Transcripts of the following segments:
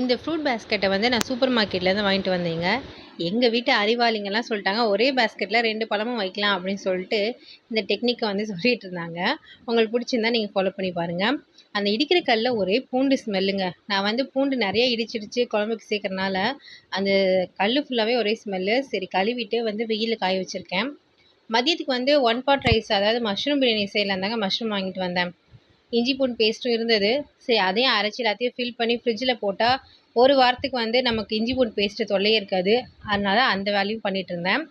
இந்த ஃப்ரூட் பேஸ்கெட்டை வந்து நான் சூப்பர் மார்க்கெட்லேருந்து வாங்கிட்டு வந்தேங்க. எங்கள் வீட்டு அறிவாளிங்கெல்லாம் சொல்லிட்டாங்க ஒரே பேஸ்கெட்டில் ரெண்டு பழமும் வைக்கலாம் அப்படின்னு சொல்லிட்டு இந்த டெக்னிக்கை வந்து சொல்லிட்டு இருந்தாங்க. உங்களுக்கு பிடிச்சிருந்தா நீங்கள் ஃபாலோ பண்ணி பாருங்கள் அந்த இடிக்கிற கல்லில் ஒரே பூண்டு ஸ்மெல்லுங்க நான் வந்து பூண்டு நிறைய இடிச்சிடிச்சு குழம்புக்கு சேர்க்கறனால அந்த கல் ஃபுல்லாகவே ஒரே ஸ்மெல்லு சரி கழுவிட்டு வந்து வெயிலில் காய வச்சுருக்கேன். மதியத்துக்கு வந்து ஒன் பாட் ரைஸ் அதாவது மஷ்ரூம் பிரியாணி செய்யலாம் தாங்க மஷ்ரூம் வாங்கிட்டு வந்தேன். இஞ்சி பூண்டு பேஸ்ட்டும் இருந்தது. சரி அதையும் அரைச்சி எல்லாத்தையும் ஃபில் பண்ணி ஃப்ரிட்ஜில் போட்டால் ஒரு வாரத்துக்கு வந்து நமக்கு இஞ்சி பூண்டு பேஸ்ட்டு தொல்லையே இருக்காது. அதனால் அந்த வேலையும் பண்ணிகிட்டு இருந்தேன்.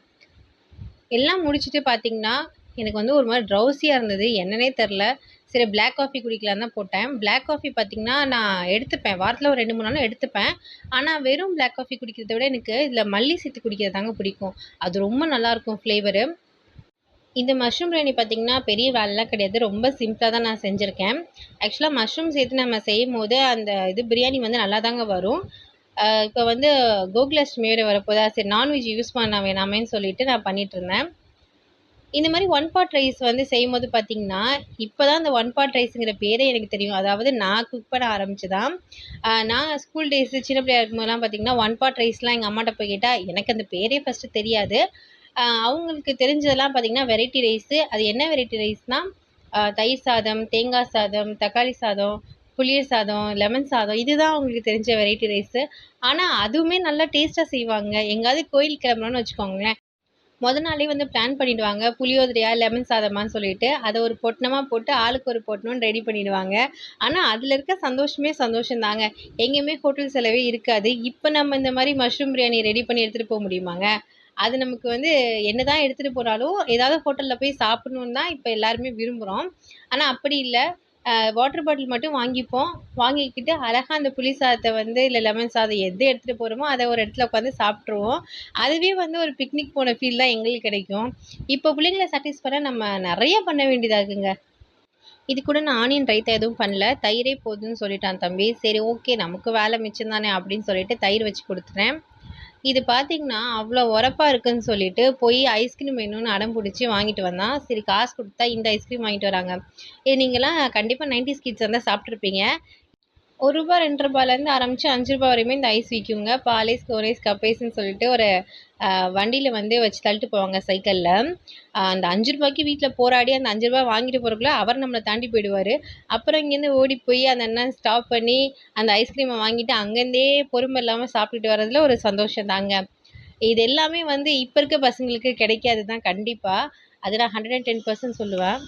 எல்லாம் முடிச்சுட்டு பார்த்தீங்கன்னா எனக்கு வந்து ஒரு மாதிரி ட்ரௌசியாக இருந்தது. என்னன்னே தெரில சரி பிளாக் காஃபி குடிக்கலான்னு தான் போட்டேன். பிளாக் காஃபி பார்த்திங்கன்னா நான் எடுத்துப்பேன். வாரத்தில் ஒரு ரெண்டு மூணு நாள் எடுத்துப்பேன். ஆனால் வெறும் பிளாக் காஃபி குடிக்கிறத விட எனக்கு இதில் மல்லி சேர்த்து குடிக்கிறது தாங்க பிடிக்கும். அது ரொம்ப நல்லாயிருக்கும் ஃப்ளேவரு இந்த மஷ்ரூம் பிரியாணி பார்த்திங்கன்னா பெரிய வேலைலாம் கிடையாது. ரொம்ப சிம்பிளாக தான் நான் செஞ்சுருக்கேன். ஆக்சுவலாக மஷ்ரூம் சேர்த்து நம்ம செய்யும் போது அந்த இது பிரியாணி வந்து நல்லா தாங்க வரும் இப்போ வந்து கோகுலாஷ்டமி வேறு வரப்போதா? சரி நான்வெஜ் யூஸ் பண்ண வேணாமேன்னு சொல்லிட்டு நான் பண்ணிகிட்ருந்தேன் இந்த மாதிரி ஒன் பாட் ரைஸ் வந்து செய்யும் போது பார்த்திங்கன்னா இப்போ தான் இந்த ஒன் பாட் ரைஸுங்கிற பேரே எனக்கு தெரியும். அதாவது நான் குக் பண்ண ஆரம்பிச்சு தான் நான் ஸ்கூல் டேஸு சின்ன பிள்ளையா இருக்கும்போதெல்லாம் பார்த்திங்கன்னா ஒன் பாட் ரைஸ்லாம் எங்கள் அம்மாட்ட போய் கேட்டால் எனக்கு அந்த பேரே ஃபஸ்ட்டு தெரியாது. அவங்களுக்கு தெரிஞ்சதெல்லாம் பார்த்திங்கன்னா வெரைட்டி ரைஸு அது என்ன வெரைட்டி ரைஸ்னால் தயிர் சாதம் தேங்காய் சாதம் தக்காளி சாதம் புளிய சாதம் லெமன் சாதம் இதுதான் அவங்களுக்கு தெரிஞ்ச வெரைட்டி ரைஸு ஆனால் அதுவுமே நல்லா டேஸ்ட்டாக செய்வாங்க. எங்கேயாவது கோயில் கிளம்புறோன்னு வச்சுக்கோங்களேன். முத நாளே வந்து பிளான் பண்ணிவிடுவாங்க புளியோதரையா லெமன் சாதமான்னு சொல்லிட்டு அதை ஒரு பொட்டணமாக போட்டு ஆளுக்கு ஒரு பொட்டணம்னு ரெடி பண்ணிவிடுவாங்க ஆனால் அதில் இருக்க சந்தோஷமே சந்தோஷம் தாங்க எங்கேயுமே ஹோட்டல் செலவே இருக்காது. இப்போ நம்ம இந்த மாதிரி மஷ்ரூம் பிரியாணி ரெடி பண்ணி எடுத்துகிட்டு போக முடியுமாங்க? அது நமக்கு வந்து என்ன தான் எடுத்துகிட்டு போனாலும் ஏதாவது ஹோட்டலில் போய் சாப்பிட்ணுன்னு தான் இப்போ எல்லாருமே விரும்புகிறோம் ஆனால் அப்படி இல்லை. வாட்டர் பாட்டில் மட்டும் வாங்கிப்போம். வாங்கிக்கிட்டு அழகாக அந்த புளி சாதத்தை வந்து இல்லை லெமன் சாதம் எது எடுத்துகிட்டு போகிறோமோ அதை ஒரு இடத்துல உட்காந்து சாப்பிட்ருவோம் அதுவே வந்து ஒரு பிக்னிக் போன ஃபீல் தான் எங்களுக்கு கிடைக்கும். இப்போ பிள்ளைங்கள சாட்டிஸ் பண்ண நம்ம நிறைய பண்ண வேண்டியதாக இருக்குங்க இது கூட நான் ஆனியன் ரைத்தா எதுவும் பண்ணல. தயிரே போதும்னு சொல்லிட்டான் தம்பி. சரி ஓகே நமக்கு வேலை மிச்சம் தானே அப்படின்னு சொல்லிட்டு தயிர் வச்சு கொடுத்துட்டேன். இது பார்த்தீங்கன்னா அவ்வளோ உரப்பா இருக்குன்னு சொல்லிட்டு போய் ஐஸ்கிரீம் வேணும்னு அடம் பிடிச்சி வாங்கிட்டு வந்தான் சரி காசு கொடுத்தா இந்த ஐஸ்கிரீம் வாங்கிட்டு வராங்க. இது நீங்களாம் கண்டிப்பாக நைன்டிஸ் கிட்ஸ் வந்தால் சாப்பிட்ருப்பீங்க ஒரு ரூபா ரெண்டு ரூபாயிலேருந்து ஆரம்பித்து அஞ்சு ரூபா வரையுமே இந்த ஐஸ் விற்குங்க பாலேஸ் கோரேஸ் கப்பேஸ்ன்னு சொல்லிட்டு ஒரு வண்டியில் வந்து வச்சு தள்ளிட்டு போவாங்க சைக்கிளில். அந்த அஞ்சு ரூபாய்க்கு வீட்டில் போராடி அந்த அஞ்சு ரூபா வாங்கிட்டு போகிறக்குள்ள அவர் நம்மளை தாண்டி போயிடுவார். அப்புறம் இங்கேருந்து ஓடி போய் அந்த அண்ணன் ஸ்டாப் பண்ணி அந்த ஐஸ்கிரீமை வாங்கிட்டு அங்கேருந்தே பொறுமை இல்லாமல் சாப்பிட்டுட்டு வரதுல ஒரு சந்தோஷம் தாங்க. இது எல்லாமே வந்து இப்போ இருக்க பசங்களுக்கு கிடைக்காது தான் கண்டிப்பாக அது நான் ஹண்ட்ரட் அண்ட் டென் பர்சன்ட் சொல்லுவேன்.